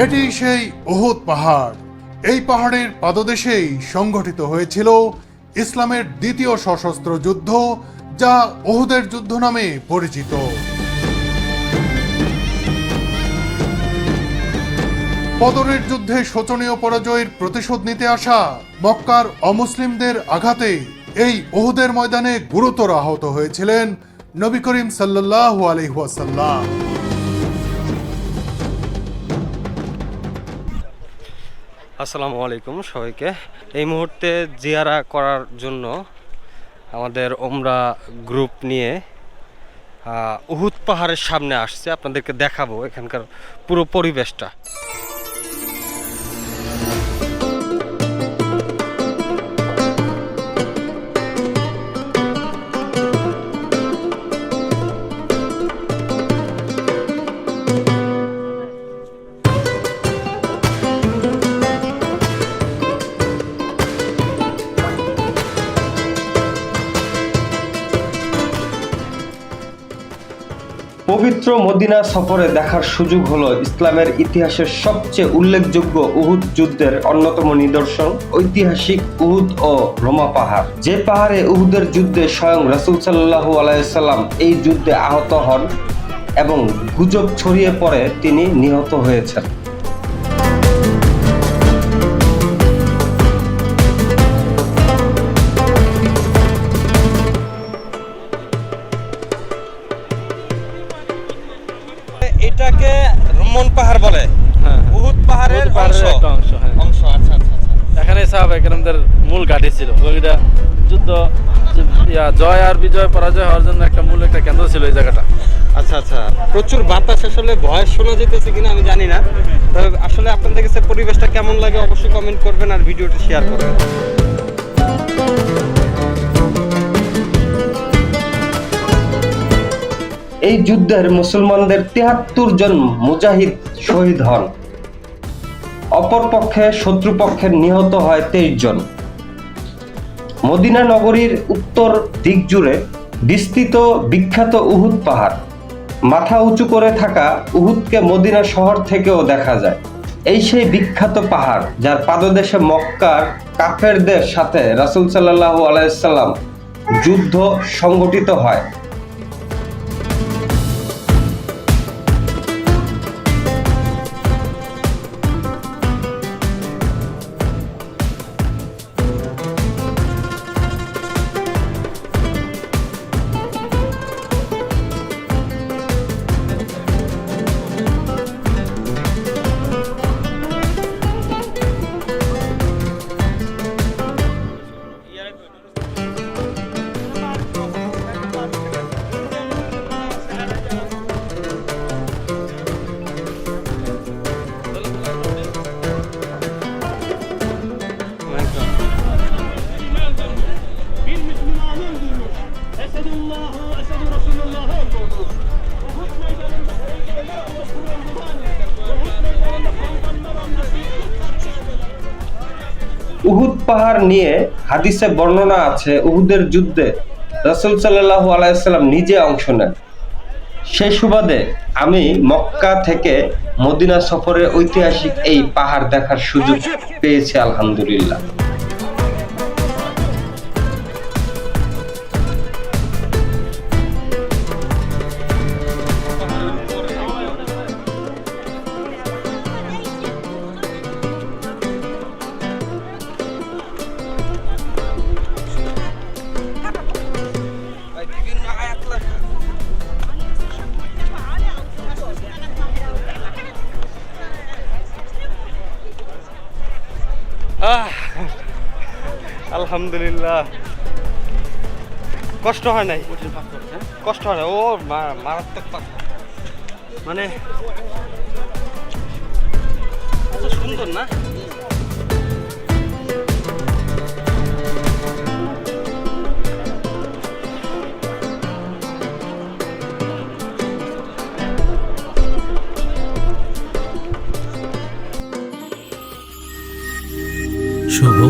এটি সেই ওহুদ পাহাড়। এই পাহাড়ের পাদদেশেই সংঘটিত হয়েছিল ইসলামের দ্বিতীয় সশস্ত্র যুদ্ধ, যা ওহুদের যুদ্ধ নামে পরিচিত। বদরের যুদ্ধে শোচনীয় পরাজয়ের প্রতিশোধ নিতে আসা মক্কার অমুসলিমদের আঘাতে এই ওহুদের ময়দানে গুরুতর আহত হয়েছিলেন নবী করিম সাল্লাল্লাহু আলাইহি আসসালামু আলাইকুম সবাইকে। এই মুহূর্তে জিয়ারা করার জন্য আমাদের ওমরা গ্রুপ নিয়ে উহুদ পাহাড়ের সামনে আসছে। আপনাদেরকে দেখাবো এখানকার পুরো পরিবেশটা। পবিত্র মদিনা সফরে দেখার সুযোগ হলো ইসলামের ইতিহাসের সবচেয়ে উল্লেখযোগ্য উহুদ যুদ্ধের অন্যতম নিদর্শন, ঐতিহাসিক উহুদ ও রোমা পাহাড়। যে পাহাড়ে উহুদের যুদ্ধে স্বয়ং রাসুল সাল্লাল্লাহু আলাইসাল্লাম এই যুদ্ধে আহত হন এবং গুজব ছড়িয়ে পড়ে তিনি নিহত হয়েছেন। একটা অংশ, হ্যাঁ। অংশ আচ্ছা আচ্ছা আচ্ছা। এখানে সাহাবা একরামদের মূল ঘাঁটি ছিল। ওইটা যুদ্ধ জয় আর বিজয় পরাজয় হওয়ার জন্য একটা মূল একটা কেন্দ্র ছিল এই জায়গাটা। আচ্ছা আচ্ছা। প্রচুর বাতাস আসলে ভয়েস শোনা যেতেছে কিনা আমি জানি না। তবে আসলে আপনাদের কাছে পরিবেশটা কেমন লাগে অবশ্যই কমেন্ট করবেন আর ভিডিওটা শেয়ার করবেন। এই যুদ্ধের মুসলমানদের তিহাত্তর জন মুজাহিদ শহীদ হন। অপরপক্ষে শত্রুপক্ষের নিহত হয় তেইশ জন। মদিনা নগরীর উত্তর দিক জুড়ে বিস্তৃত বিখ্যাত উহুদ পাহাড়। মাথা উঁচু করে থাকা উহুদকে মদিনা শহর থেকেও দেখা যায়। এই সেই বিখ্যাত পাহাড় যার পাদদেশে মক্কার কাফেরদের সাথে রাসূল সাল্লাল্লাহু আলাইসাল্লাম যুদ্ধ সংগঠিত হয়। উহুদ পাহাড় নিয়ে হাদিসে বর্ণনা আছে, উহুদের যুদ্ধে রসুল সাল্লাহ আলাইসাল্লাম নিজে অংশ নেন। সে সুবাদে আমি মক্কা থেকে মদিনা সফরে ঐতিহাসিক এই পাহাড় দেখার সুযোগ পেয়েছি, আলহামদুলিল্লাহ। আলহামদুলিল্লাহ। কষ্ট হয় নাই? কষ্ট হয় ও মারাত্মক মানে সুন্দর না? শুভ